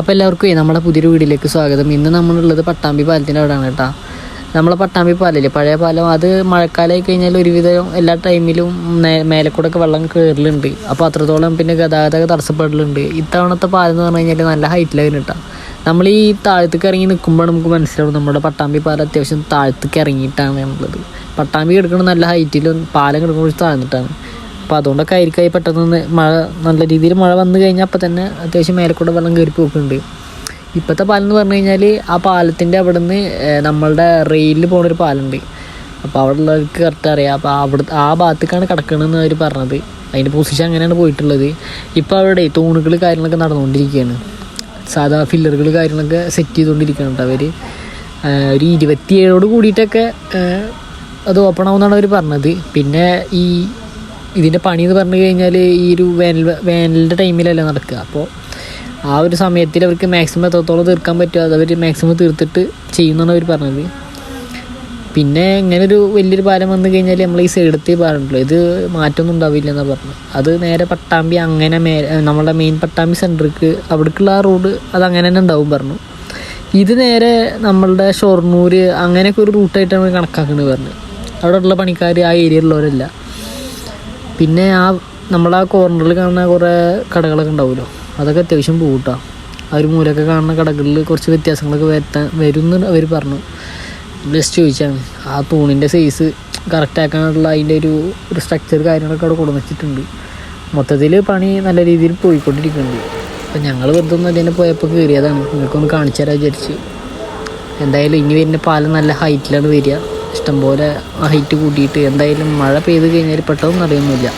അപ്പോൾ എല്ലാവർക്കും നമ്മുടെ പുതിയൊരു വീടിലേക്ക് സ്വാഗതം. ഇന്ന് നമ്മളുള്ളത് പട്ടാമ്പി പാലത്തിന്റെ അവിടെയാണ് കേട്ടോ. നമ്മളെ പട്ടാമ്പി പാലല്ലേ? പഴയ പാലം. അത് മഴക്കാലമായി കഴിഞ്ഞാൽ ഒരുവിധം എല്ലാ ടൈമിലും മേലെ കൂടെ വെള്ളം കയറലുണ്ട് അപ്പോൾ അത്രത്തോളം പിന്നെ ഗതാഗതമൊക്കെ തടസ്സപ്പെടലുണ്ട്. ഇത്തവണത്തെ പാലം എന്ന് പറഞ്ഞു കഴിഞ്ഞാൽ നല്ല ഹൈറ്റിലായിരുന്നു കേട്ടോ. നമ്മൾ ഈ താഴത്തേക്ക് ഇറങ്ങി നിൽക്കുമ്പോൾ നമുക്ക് മനസ്സിലാവും നമ്മുടെ പട്ടാമ്പി പാലം അത്യാവശ്യം താഴത്തേക്ക് ഇറങ്ങിയിട്ടാണ് ഉള്ളത് പട്ടാമ്പി കിടക്കുന്നത് നല്ല ഹൈറ്റിലും പാലം കുറച്ച് താഴ്ന്നിട്ടാണ്. അപ്പോൾ അതുകൊണ്ടൊക്കെ ആയിരിക്കും പെട്ടെന്ന് മഴ നല്ല രീതിയിൽ മഴ വന്നു കഴിഞ്ഞാൽ അപ്പോൾ തന്നെ അത്യാവശ്യം മേലക്കൂടെ കൂടെ വെള്ളം കയറി പോക്കുന്നുണ്ട് ഇപ്പോഴത്തെ പാലം എന്ന് പറഞ്ഞു കഴിഞ്ഞാൽ ആ പാലത്തിന്റെ അവിടെ നിന്ന് നമ്മളുടെ റെയിലിൽ പോകുന്നൊരു പാലുണ്ട്. അപ്പോൾ അവിടെ ഉള്ളവർക്ക് കറക്റ്റ് അറിയാം. അപ്പോൾ അവിടെ ആ ഭാഗത്തേക്കാണ് കിടക്കണമെന്ന് അവർ പറഞ്ഞത്. അതിന്റെ പൊസിഷൻ അങ്ങനെയാണ് പോയിട്ടുള്ളത്. ഇപ്പോൾ അവിടെ തൂണുകൾ കാര്യങ്ങളൊക്കെ നടന്നുകൊണ്ടിരിക്കുകയാണ്. സാധാ ഫില്ലറുകൾ കാര്യങ്ങളൊക്കെ സെറ്റ് ചെയ്തുകൊണ്ടിരിക്കുന്നുണ്ട് അവർ ഒരു ഇരുപത്തിയേഴോട് കൂടിയിട്ടൊക്കെ അത് ഓപ്പൺ ആവുമെന്നാണ് അവർ പറഞ്ഞത്. പിന്നെ ഈ ഇതിന്റെ പണി എന്ന് പറഞ്ഞു കഴിഞ്ഞാൽ ഈ ഒരു വേനൽ വേനലിന്റെ ടൈമിലല്ല നടക്കുക. അപ്പോൾ ആ ഒരു സമയത്തിൽ അവർക്ക് മാക്സിമം എത്രത്തോളം തീർക്കാൻ പറ്റുമോ അത് അവർ മാക്സിമം തീർത്തിട്ട് ചെയ്യുന്നതാണ് അവർ പറഞ്ഞത്. പിന്നെ ഇങ്ങനൊരു വലിയൊരു പാലം വന്നു കഴിഞ്ഞാൽ നമ്മൾ ഈ സൈഡത്തെ പാലുണ്ടല്ലോ ഇത് മാറ്റമൊന്നും ഉണ്ടാവില്ല എന്നാണ് പറഞ്ഞത്. അത് നേരെ പട്ടാമ്പി അങ്ങനെ മേ നമ്മളുടെ മെയിൻ പട്ടാമ്പി സെന്റർക്ക് അവിടേക്കുള്ള ആ റോഡ് അത് അങ്ങനെ തന്നെ ഉണ്ടാവും പറഞ്ഞു. ഇത് നേരെ നമ്മളുടെ ഷൊർണൂർ അങ്ങനെയൊക്കെ ഒരു റൂട്ടായിട്ടാണ് കണക്കാക്കുന്നത് പറഞ്ഞു അവിടെ ഉള്ള പണിക്കാർ ആ ഏരിയയിലുള്ളവരല്ല പിന്നെ ആ നമ്മളാ കോർണറിൽ കാണുന്ന കുറേ കടകളൊക്കെ ഉണ്ടാവുമല്ലോ. അതൊക്കെ അത്യാവശ്യം പോകട്ടോ ആ ഒരു മൂലൊക്കെ കാണുന്ന കടകളിൽ കുറച്ച് വ്യത്യാസങ്ങളൊക്കെ വരുത്താൻ വരുമെന്ന് അവർ പറഞ്ഞു. ജസ്റ്റ് ചോദിച്ചാണ്. ആ തൂണിന്റെ സൈസ് കറക്റ്റ് ആക്കാനുള്ള അതിന്റെ ഒരു ഒരു സ്ട്രക്ചർ കാര്യങ്ങളൊക്കെ അവിടെ കൊണ്ടുവച്ചിട്ടുണ്ട് മൊത്തത്തിൽ പണി നല്ല രീതിയിൽ പോയിക്കൊണ്ടിരിക്കുന്നുണ്ട്. അപ്പം ഞങ്ങൾ വെറുതെ ഒന്ന് അതിനെ പോയപ്പോൾ കയറിയതാണ് നിങ്ങൾക്കൊന്ന് കാണിച്ചു തരാൻ വിചാരിച്ച്. എന്തായാലും ഇനി വരുന്ന പാലം നല്ല ഹൈറ്റിലാണ് വരിക. ഇഷ്ടംപോലെ ഹൈറ്റ് കൂട്ടിയിട്ട് എന്തായാലും മഴ പെയ്ത് കഴിഞ്ഞാൽ പെട്ടെന്ന് അറിയൊന്നുമില്ല.